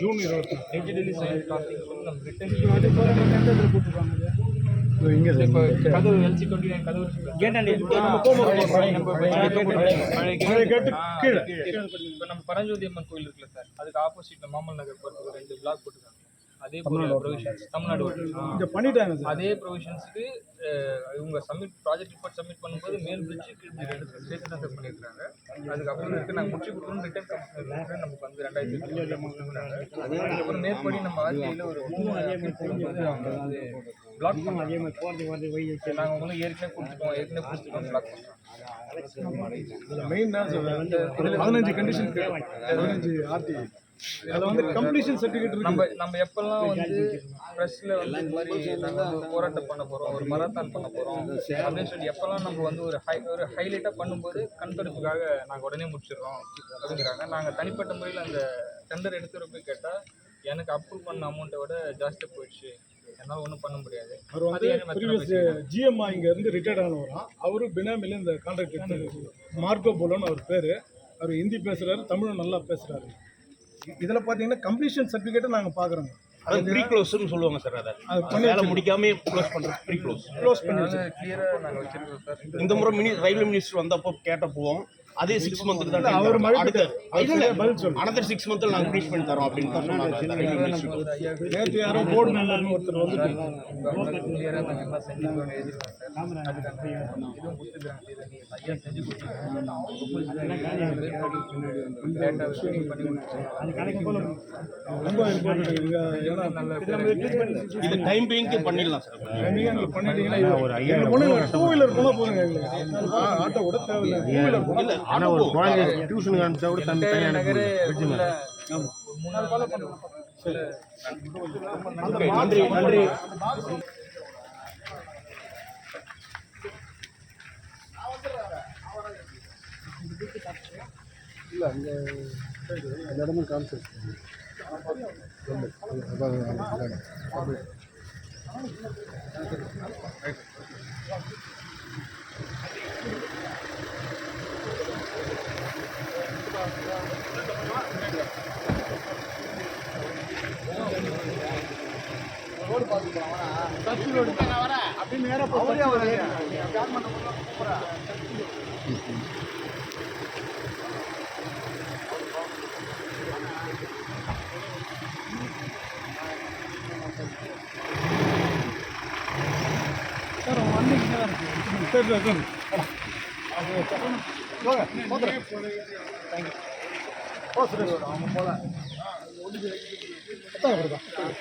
June இருபத்தி digitally sign நம்ம இங்கே இப்போ கதவு எல்சி டுவெண்ட்டி நைன் கதவு பழைய கேட்டு கீழே. இப்போ நம்ம பரஞ்சோதி அம்மன் கோயில் இருக்குல்ல சார் அதுக்கு ஆப்போசிட்ல மாமல் நகர் போகிறதுக்கு ரெண்டு பிளாக் போட்டுருக்காங்க. அதே ப்ரொவிஷன்ஸ் தமிழ்நாடு. இங்கே பண்ணிட்டாங்க அதே ப்ரொவிஷன்ஸ்க்கு இவங்க சப்மிட் ப்ராஜெக்ட் ரிப்போர்ட் சப்மிட் பண்ணும்போது மேல் பிரிட்ஜ் கீழ் ரெண்டு சேர்த்து தான் சார் பண்ணியிருக்காங்க அதுக்கப்புறம் இருக்கு நாங்கள் முடிச்சு கொடுக்கணும் ரிட்டர்ன் நமக்கு வந்து ரெண்டாயிரத்தி இருபத்தி அதுக்கப்புறம் மேற்படி நம்ம ஆர்டிஐயில் ஒரு வந்து பிளாக் பண்ணாங்க நாங்கள் வந்து ஏற்கனவே கொடுத்துட்டோம் ஏற்கனவே கொடுத்துட்டோம் பிளாக் பண்ணுறோம் மெயின் தான் பதினஞ்சு கண்டிஷன் பதினஞ்சு ஆர்டி அதில் வந்து கம்ப்ளீஷன் சர்டிஃபிகேட் நம்ம நம்ம எப்பெல்லாம் வந்து ப்ரெஸ்ஸில் வந்து இந்த மாதிரி நாங்கள் வந்து போராட்டம் பண்ண போகிறோம் ஒரு மராத்தான் பண்ண போகிறோம் அப்படின்னு சொல்லி எப்பெல்லாம் நம்ம வந்து ஒரு ஹை ஒரு ஹைலைட்டாக பண்ணும்போது கண்துடைப்புக்காக நாங்கள் உடனே முடிச்சிடுறோம் அப்படிங்கிறாங்க. நாங்கள் தனிப்பட்ட முறையில் அந்த டெண்டர் எடுத்துகிற போய் கேட்டால் எனக்கு அப்ரூவ் பண்ண அமௌண்ட்டை விட ஜாஸ்தியாக போயிடுச்சு. என்னால் ஒன்றும் பண்ண முடியாது. அவர் வந்து ஜிஎம்ஆ இங்க இருந்து ரிட்டையர்ட் ஆனவராம். அவரு பினாமில இந்த கான்ட்ராக்ட் எடுத்து மார்க்கோ போலோன்னு அவர் பேரு. அவர் ஹிந்தி பேசுறாரு தமிழும் நல்லா பேசுறாரு. இதுல பாத்தீங்கன்னா கம்ப்ளீஷன் சர்டிஃபிகேட்டை நாங்க பாக்குறோங்க அது ப்ரீ க்ளோஸ்னு சொல்லுவாங்க சார் அதை. வேலை முடிக்காம க்ளோஸ் பண்றது ப்ரீ க்ளோஸ் க்ளோஸ் பண்ணி அதனால கிளியராக நாங்கள் வச்சிருக்கோம் சார். இந்த முறை மினி ரயில்வே மினிஸ்டர் வந்தப்போ கேட்டப்போம் அதே சிக்ஸ் மந்த்துக்கு தான் அவர். மறுபடியும். அனதர் சிக்ஸ் மந்த்தில் நாங்கள் ஃபினிஷ் பண்ணி தரோம் அப்படின்னு நேற்று யாரோ போர்டு மெம்பர்னு ஒருத்தர் வந்துட்டு இதை டைம் பீயிங்க்கு பண்ணிடலாம் சார் பண்ணிட்டீங்கன்னா எங்க பொண்ணு டூ வீலர் போதுங்க ஆட்டோ கூட தேவையில்லை. டூ வீலர் போனா இல்ல ஆனா ஒரு குழந்தை டியூஷனுக்கு அனுப்பிச்சா கூட தம்பி தனியாக நகரே அனுப்பி உள்ள ஒரு மூணு நாள் ஃபாலோ பண்ணுறோம் நன்றி நன்றி சார் அங்க அந்த இடமும் கான்செப்ட் சரி சார் சரி. வாங்க போதும் போ சுரேஷ். அவங்க போல. எத்தனை பேர்